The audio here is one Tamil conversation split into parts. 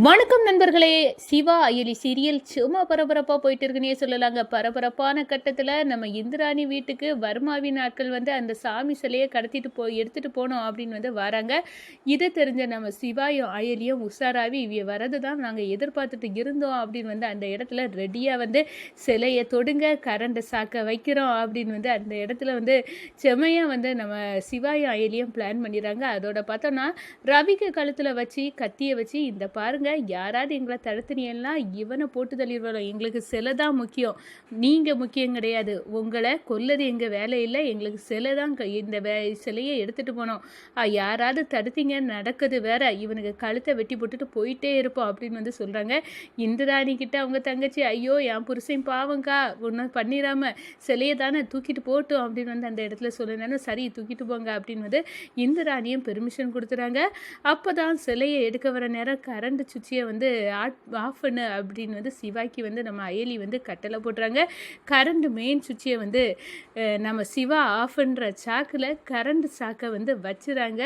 வணக்கம் நண்பர்களே. சிவா அயலி சீரியல் சும்மா பரபரப்பாக போயிட்டு இருக்குன்னே சொல்லலாங்க. பரபரப்பான கட்டத்தில் நம்ம இந்திராணி வீட்டுக்கு வர்மாவின் ஆட்கள் வந்து அந்த சாமி சிலையை கடத்திட்டு போய் எடுத்துகிட்டு போனோம் அப்படின்னு வந்து வராங்க. இதை தெரிஞ்ச நம்ம சிவாயும் அயலியும் உஷாராவி இவ வரது தான் நாங்கள் எதிர்பார்த்துட்டு இருந்தோம் அப்படின்னு வந்து அந்த இடத்துல ரெடியாக வந்து சிலையை தொடுங்க கரண்டை சாக்க வைக்கிறோம் அப்படின்னு வந்து அந்த இடத்துல வந்து செமையாக வந்து நம்ம சிவாயும் அயலியும் பிளான் பண்ணிடுறாங்க. அதோட பார்த்தோன்னா ரவிக்கு கழுத்தில் வச்சு கத்தியை வச்சு இந்த பாருங்க யாராவது எங்களை தடுத்துனீங்கன்னா இவனை போட்டு தள்ளிடுவாரோ எங்களுக்கு சிலை தான் முக்கியம். நீங்கள் முக்கியம் கிடையாது. உங்களை கொல்லது எங்கள் வேலை இல்லை. எங்களுக்கு சிலை தான் க- இந்த வே சிலையை எடுத்துகிட்டு போனோம். யாராவது தடுத்தீங்க நடக்குது வேற. இவனுக்கு கழுத்தை வெட்டி போட்டுட்டு போயிட்டே இருப்போம் அப்படின்னு வந்து சொல்கிறாங்க இந்திராணி கிட்ட அவங்க தங்கச்சி ஐயோ என் புருஷன் பாவங்க்கா ஒன்றும் பண்ணிடாம சிலையை தானே தூக்கிட்டு போட்டோம். அப்படின்னு வந்து அந்த இடத்துல சொல்லினாலும் சரி தூக்கிட்டு போங்க. அப்படின்னு வந்து இந்திராணியும் பெர்மிஷன் கொடுத்துறாங்க. அப்போ தான் சிலையை எடுக்க வர நேரம் கரண்ட் சுச்சியை வந்து ஆஃப் பண்ணு அப்படின்னு வந்து சிவாக்கு வந்து நம்ம அயலி வந்து கட்டளை போடுறாங்க. கரண்ட் மெயின் சுச்சியை வந்து நம்ம சிவா ஆஃப் பண்ணுற சாக்கில் கரண்ட் சாக்கை வந்து வச்சுறாங்க.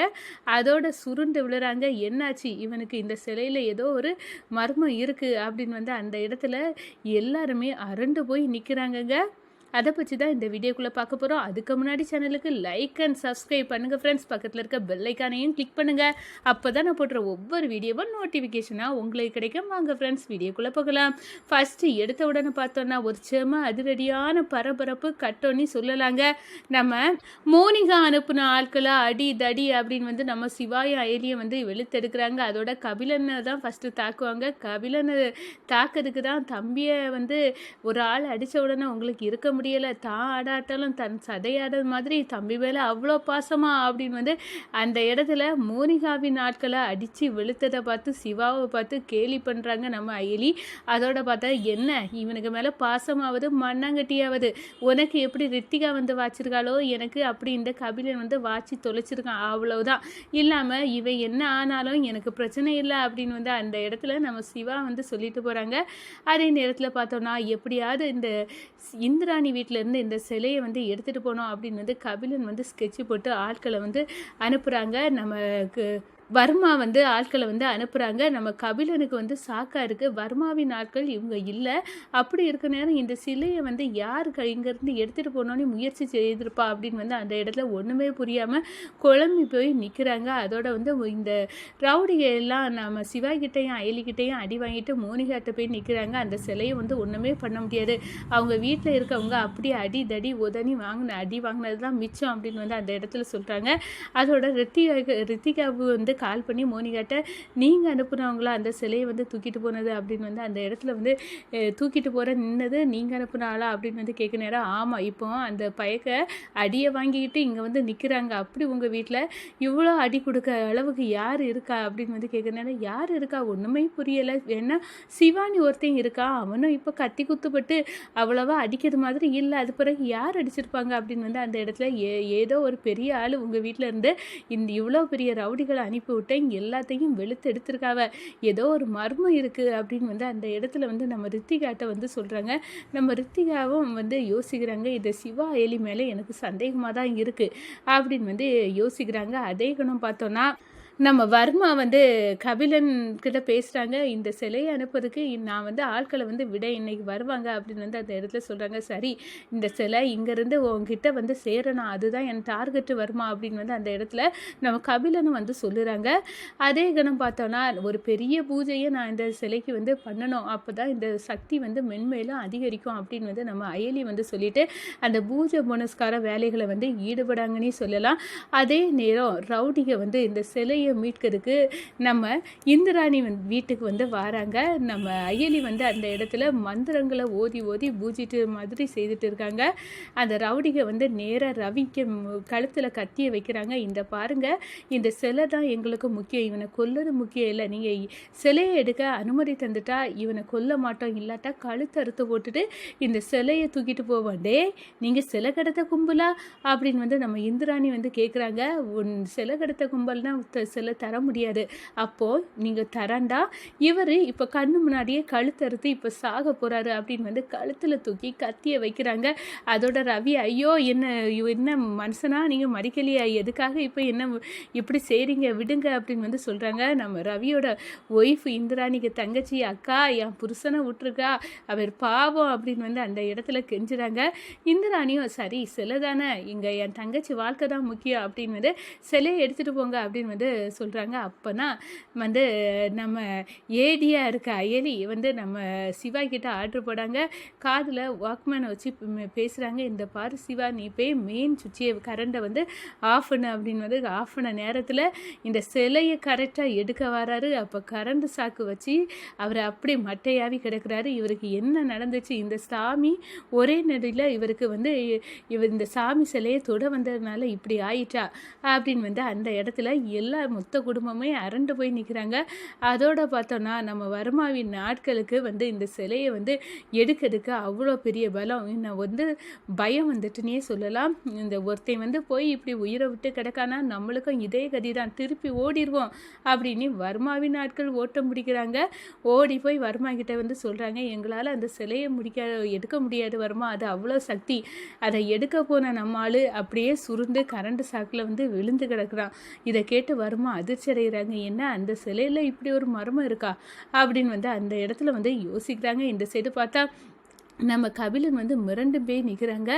அதோட சுருண்டு விழுறாங்க. என்னாச்சு? இவனுக்கு இந்த சிலையில் ஏதோ ஒரு மர்மம் இருக்குது அப்படின்னு வந்து அந்த இடத்துல எல்லாருமே அரண்டு போய் நிற்கிறாங்கங்க அதை பற்றி தான் இந்த வீடியோக்குள்ளே பார்க்க போகிறோம் அதுக்கு முன்னாடி சேனலுக்கு லைக் அண்ட் சப்ஸ்கிரைப் பண்ணுங்கள் ஃப்ரெண்ட்ஸ் பக்கத்தில் இருக்க பெல்லைக்கானையும் கிளிக் பண்ணுங்கள் அப்போ தான் நான் போடுற ஒவ்வொரு வீடியோவும் நோட்டிஃபிகேஷனாக உங்களுக்கு கிடைக்கும். வாங்க ஃப்ரெண்ட்ஸ் வீடியோக்குள்ளே போகலாம். ஃபஸ்ட்டு எடுத்த உடனே பார்த்தோன்னா ஒரு செம அதிரடியான பரபரப்பு கட்டோன்னு சொல்லலாங்க. நம்ம மோனிகா அனுப்புன ஆட்களை அடி தடி அப்படின்னு வந்து நம்ம சிவாய அயலியை வந்து வெளுத்தெடுக்கிறாங்க. அதோட கபிலனை தான் ஃபஸ்ட்டு தாக்குவாங்க. கபிலனை தாக்கிறதுக்கு தான் தம்பியை வந்து ஒரு ஆள் அடித்த உடனே உங்களுக்கு இருக்க முடியும் முடியலை. தான் ஆடாட்டாலும் தன் சதையாடுற மாதிரி தம்பி மேலே அவ்வளோ பாசமா? அப்படின்னு வந்து அந்த இடத்துல மோனிகாவின் ஆட்களை அடித்து வெளுத்ததை பார்த்து சிவாவை பார்த்து கேலி பண்ணுறாங்க நம்ம அயலி. அதோட பார்த்தா என்ன? இவனுக்கு மேலே பாசமாவது மண்ணாங்கட்டியாவது? உனக்கு எப்படி ரித்திகா வந்து வாச்சிருக்காளோ? எனக்கு அப்படி இந்த கபிலன் வந்து வாச்சி தொலைச்சிருக்கான் அவ்வளவுதான். இல்லாமல் இவன் என்ன ஆனாலும் எனக்கு பிரச்சனை இல்லை அப்படின்னு வந்து அந்த இடத்துல நம்ம சிவா வந்து சொல்லிட்டு போகிறாங்க அதே நேரத்தில் பார்த்தோம்னா எப்படியாவது இந்த இந்திராணி வீட்டில இருந்து இந்த சிலையை வந்து எடுத்துகிட்டு போனோம் அப்படின்னு வந்து கபிலன் வந்து ஸ்கெட்சு போட்டு ஆட்களை வந்து அனுப்புகிறாங்க நம்ம வர்மா வந்து ஆட்களை வந்து அனுப்புகிறாங்க நம்ம கபிலனுக்கு வந்து சாக்கா இருக்குது வர்மாவின் ஆட்கள் இவங்க இல்லை. அப்படி இருக்க நேரம் இந்த சிலையை வந்து யார் க- இங்கேருந்து எடுத்துகிட்டு போனோன்னு முயற்சி செய்திருப்பா அப்படின்னு வந்து அந்த இடத்துல ஒன்றுமே புரியாமல் குழம்பி போய் நிற்கிறாங்க அதோட வந்து இந்த ரவுடிக எல்லாம் நம்ம சிவாகிட்டையும் அயலிக்கிட்டையும் அடி வாங்கிட்டு மோனிகாட்ட போய் நிற்கிறாங்க அந்த சிலையை வந்து ஒன்றுமே பண்ண முடியாது. அவங்க வீட்டில் இருக்கவங்க அப்படியே அடி தடி உதனி வாங்கின அடி வாங்கினது தான் மிச்சம் அப்படின்னு வந்து அந்த இடத்துல சொல்கிறாங்க அதோட ரித்திகா ரித்திகாவுக்கு வந்து கால் பண்ணி மோனிகாட்ட நீங்கள் அனுப்புனவங்களா? அந்த சிலையை வந்து தூக்கிட்டு போனது? அப்படின்னு வந்து அந்த இடத்துல வந்து தூக்கிட்டு போகிற நின்னது நீங்கள் அனுப்புனாளா அப்படின்னு வந்து கேட்க நேரம் ஆமாம் இப்போ அந்த பயக்க அடியை வாங்கிக்கிட்டு இங்கே வந்து நிற்கிறாங்க அப்படி உங்கள் வீட்டில் இவ்வளோ அடி கொடுக்க அளவுக்கு யார் இருக்கா? அப்படின்னு வந்து கேட்க நேரம் யார் இருக்கா? ஒன்றுமே புரியலை. ஏன்னா சிவானி ஒருத்தன் இருக்கா? அவனும் இப்போ கத்தி குத்துப்பட்டு அவ்வளோவா அடிக்கிறது மாதிரி இல்லை. அது பிறகு யார் அடிச்சிருப்பாங்க? அப்படின்னு வந்து அந்த இடத்துல ஏ ஏதோ ஒரு பெரிய ஆள் உங்கள் வீட்டில் இருந்து இந்த இவ்வளோ பெரிய ரவுடிகளை அனுப்பி விட்டேன். எல்லாத்தையும் வெளுத்து எடுத்திருக்காவ. ஏதோ ஒரு மர்மம் இருக்குது அப்படின்னு வந்து அந்த இடத்துல வந்து நம்ம ரித்திகாட்ட வந்து சொல்கிறாங்க நம்ம ரித்திகாவும் வந்து யோசிக்கிறாங்க. இது சிவா எலி மேலே எனக்கு சந்தேகமாக தான் இருக்குது அப்படின்னு வந்து யோசிக்கிறாங்க. அதே குணம் பார்த்தோன்னா நம்ம வர்மா வந்து கபிலன் கிட்ட பேசுகிறாங்க இந்த சிலையை அனுப்புறதுக்கு நான் வந்து ஆட்களை வந்து விட இன்னைக்கு வருவாங்க அப்படின்னு வந்து அந்த இடத்துல சொல்கிறாங்க சரி இந்த சிலை இங்கேருந்து உங்ககிட்ட வந்து சேரணும் அதுதான் என் டார்கெட்டு வருமா அப்படின்னு வந்து அந்த இடத்துல நம்ம கபிலனும் வந்து சொல்லுறாங்க. அதே கணம் பார்த்தோன்னா ஒரு பெரிய பூஜையை நான் இந்த சிலைக்கு வந்து பண்ணணும் அப்போ தான் இந்த சக்தி வந்து மென்மேலும் அதிகரிக்கும் அப்படின்னு வந்து நம்ம அயலி வந்து சொல்லிட்டு அந்த பூஜை புனஸ்கார வேலைகளை வந்து ஈடுபடாங்கன்னே சொல்லலாம். அதே நேரம் ரவுடிகை வந்து இந்த சிலையை மீட்கிறதுக்கு நம்ம இந்திராணி வந்து வீட்டுக்கு வந்து வராங்க. நம்ம அயலி வந்து அந்த இடத்துல மந்திரங்களை ஓதி ஓதி பூஜிட்டு மாதிரி செய்துட்டு இருக்காங்க. அந்த ரவுடிக வந்து நேராக ரவிக்கு கழுத்தில் கத்தியை வைக்கிறாங்க. இந்த பாருங்க இந்த சிலை தான் எங்களுக்கு முக்கியம். இவனை கொல்லது முக்கியம் இல்லை. நீங்கள் சிலையை எடுக்க அனுமதி தந்துட்டா இவனை கொல்ல மாட்டோம். இல்லாட்டா கழுத்தை அறுத்து போட்டுட்டு இந்த சிலையை தூக்கிட்டு போவோம். டே நீங்கள் சிலை கடத்த கும்பலா? அப்படின்னு வந்து நம்ம இந்திராணி வந்து கேட்குறாங்க உன் சிலை கடத்த கும்பல்னா சிலை தர முடியாது. அப்போது நீங்கள் தரண்டா இவர் இப்போ கண்ணு முன்னாடியே கழுத்தறுத்து இப்போ சாக போகிறாரு அப்படின்னு வந்து கழுத்தில் தூக்கி கத்தியை வைக்கிறாங்க. அதோட ரவி ஐயோ என்ன என்ன மனுஷனா? நீங்கள் மறிக்கலையா. எதுக்காக இப்போ என்ன இப்படி செய்கிறீங்க விடுங்க. அப்படின்னு வந்து சொல்கிறாங்க நம்ம ரவியோட ஒய்ஃப் இந்திராணிக்கு தங்கச்சி அக்கா என் புருஷனை விட்டுருக்கா. அவர் பாவம். அப்படின்னு வந்து அந்த இடத்துல கெஞ்சுறாங்க. இந்திராணியும் சரி சிலை தானே. இங்கே என் தங்கச்சி வாழ்க்கை தான் முக்கியம். அப்படின்னு வந்து சிலையை எடுத்துகிட்டு போங்க. அப்படின்னு வந்து சொல்கிறாங்க அப்போனா வந்து நம்ம ஏடியாக இருக்க அயலி வந்து நம்ம சிவா கிட்ட ஆர்டர் போடாங்க. காதில் வாக்மேனை வச்சு பேசுகிறாங்க இந்த பாரு சிவா நீ போய் மெயின் சுவிட்சியை கரண்ட்டை வந்து ஆஃப் பண்ணு அப்படின்னு வந்து ஆஃப் பண்ண நேரத்தில் இந்த சிலையை கரெக்டாக எடுக்க வராரு. அப்போ கரண்ட் சாக்கு வச்சு அவர் அப்படியே மட்டையாவி கிடக்குறாரு. இவருக்கு என்ன நடந்துச்சு? இந்த சாமி ஒரே நடியில் இவருக்கு வந்து இவர் இந்த சாமி சிலையை தொட வந்ததுனால இப்படி ஆயிட்டா அப்படின்னு வந்து அந்த இடத்துல எல்லா மொத்த குடும்பமே அரண்டு போய் நிற்கிறாங்க அதோட பார்த்தோன்னா நம்ம வருமாவின் நாட்களுக்கு வந்து இந்த சிலையை வந்து எடுக்கிறதுக்கு அவ்வளோ பெரிய பலம். இன்னும் வந்து பயம் வந்துட்டுனே சொல்லலாம். இந்த ஒருத்தன் வந்து போய் இப்படி உயிரை விட்டு கிடக்கானா நம்மளுக்கும் இதே கதி தான் திருப்பி ஓடிடுவோம் அப்படின்னு வர்மாவின் நாட்கள் ஓட்டம் முடிக்கிறாங்க. ஓடி போய் வர்மா கிட்ட வந்து சொல்கிறாங்க எங்களால் அந்த சிலையை முடிக்க எடுக்க முடியாது வர்மா அது அவ்வளோ சக்தி. அதை எடுக்க போன நம்ம அப்படியே சுருண்டு கரண்ட் சாக்கில் வந்து விழுந்து கிடக்குறான். இதை கேட்டு வர்மா அதிர்ச்சி அடைகிறாங்க என்ன அந்த சிலையில் இப்படி ஒரு மர்மம் இருக்கா? அப்படின்னு வந்து அந்த இடத்துல வந்து யோசிக்கிறாங்க. இந்த சைடு பார்த்தா நம்ம கபிலன் வந்து மிரண்டு போய் நிற்கிறாங்க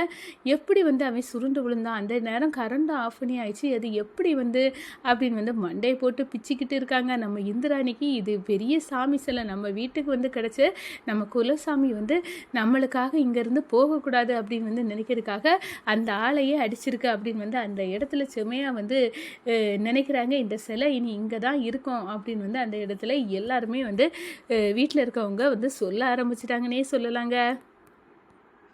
எப்படி வந்து அவன் சுருண்டு விழுந்தான்? அந்த நேரம் கரண்ட் ஆஃப் பண்ணி ஆயிடுச்சு. அது எப்படி வந்து அப்படின்னு வந்து மண்டையை போட்டு பிச்சுக்கிட்டு இருக்காங்க. நம்ம இந்திராணிக்கு இது பெரிய சாமி சிலை. நம்ம வீட்டுக்கு வந்து கிடச்ச நம்ம குலசாமி வந்து நம்மளுக்காக இங்கேருந்து போகக்கூடாது அப்படின்னு வந்து நினைக்கிறதுக்காக அந்த ஆளையே அடிச்சிருக்கு அப்படின்னு வந்து அந்த இடத்துல செமையாக வந்து நினைக்கிறாங்க. இந்த சிலை இனி இங்கே தான் இருக்கும் அப்படின்னு வந்து அந்த இடத்துல எல்லாருமே வந்து வீட்டில் இருக்கவங்க வந்து சொல்ல ஆரம்பிச்சிட்டாங்கன்னே சொல்லலாங்க.